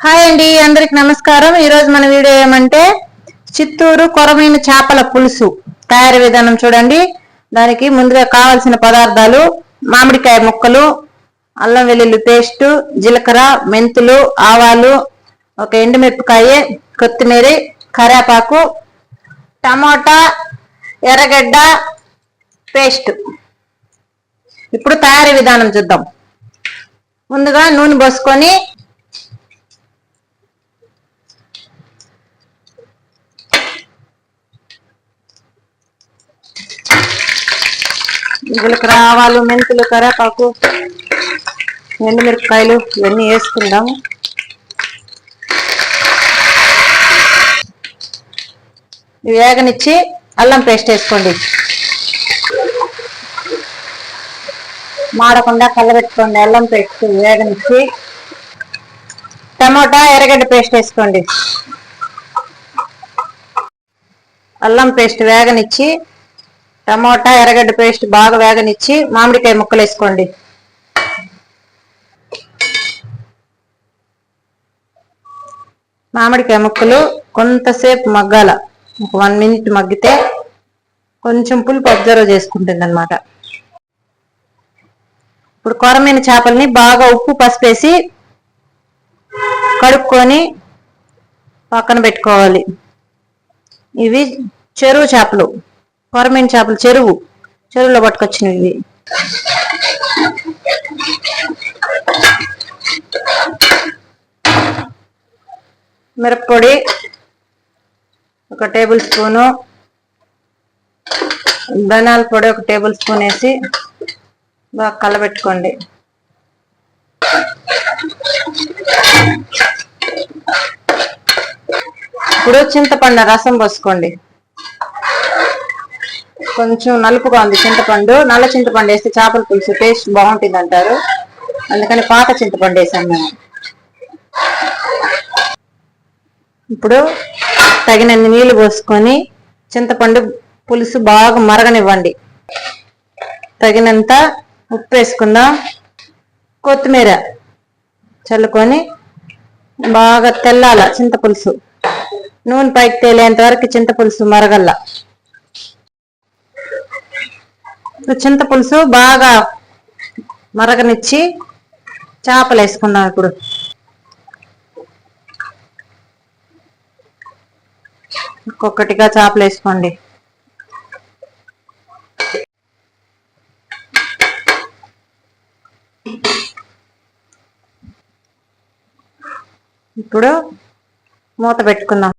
Hi అండి అందరికి నమస్కారం. ఈరోజు మన వీడియో ఏమంటే చిత్తూరు కొరమైన చేపల పులుసు తయారీ విధానం చూడండి. దానికి ముందుగా కావాల్సిన పదార్థాలు మామిడికాయ ముక్కలు అల్లం వెల్లుల్లి పేస్ట్ జీలకర్ర మెంతులు ఆవాలు ఒక ఎండుమిరపకాయ కొత్తిమీర కరేపాకు టమోటా ఎర్రగడ్డ పేస్ట్. ఇప్పుడు తయారీ విధానం చూద్దాం. ముందుగా నూనె పోసుకొని ఇందులోకి ఆవాలు మెంతులు కరేపాకు ఎండుమిరపకాయలు ఇవన్నీ వేసుకుందాము. వేగనిచ్చి అల్లం పేస్ట్ వేసుకోండి. మాడకుండా కలబెట్టుకోండి అల్లం పేస్ట్ వేగనిచ్చి. టమోటా ఎర్రగడ్డ పేస్ట్ వేసుకోండి. అల్లం పేస్ట్ వేగనిచ్చి టమోటా ఎర్రగడ్డ పేస్ట్ బాగా వేగనిచ్చి మామిడికాయ ముక్కలు వేసుకోండి మామిడికాయ ముక్కలు కొంతసేపు మగ్గాల. ఒక వన్ మినిట్ మగ్గితే కొంచెం పులుపు అబ్జర్వ్ చేసుకుంటుంది అనమాట ఇప్పుడు కొరమైన చేపల్ని బాగా ఉప్పు పసిపేసి కడుక్కొని పక్కన పెట్టుకోవాలి. ఇవి చెరువు చేపలు. కొరమైన చేపలు చెరువు. చెరువులో పట్టుకొచ్చినవి. ఇవి మిరప్పొడి ఒక టేబుల్ స్పూను. ధనాల పొడి ఒక టేబుల్ స్పూన్ వేసి బాగా కలబెట్టుకోండి. ఇప్పుడు చింతపండు రసం పోసుకోండి. కొంచెం నలుపుగా ఉంది చింతపండు. నల్ల చింతపండు వేస్తే చేపల పులుసు టేస్ట్ బాగుంటుంది అంటారు అందుకని పాత చింతపండు వేసాం మేము. ఇప్పుడు తగినన్ని నీళ్ళు పోసుకొని చింతపండు పులుసు బాగా మరగనివ్వండి. తగినంత ఉప్పు వేసుకుందాం. కొత్తిమీర చల్లుకొని బాగా తెల్లాల చింతపులుసు. నూనె పైకి తేలేంత వరకు చింతపులుసు మరగల్ల. చింతపులుసు బాగా మరగనిచ్చి చేపలు వేసుకుందాం ఇప్పుడు. ఒక్కొక్కటిగా చేపలు వేసుకోండి ఇప్పుడు మూత పెట్టుకుందాం.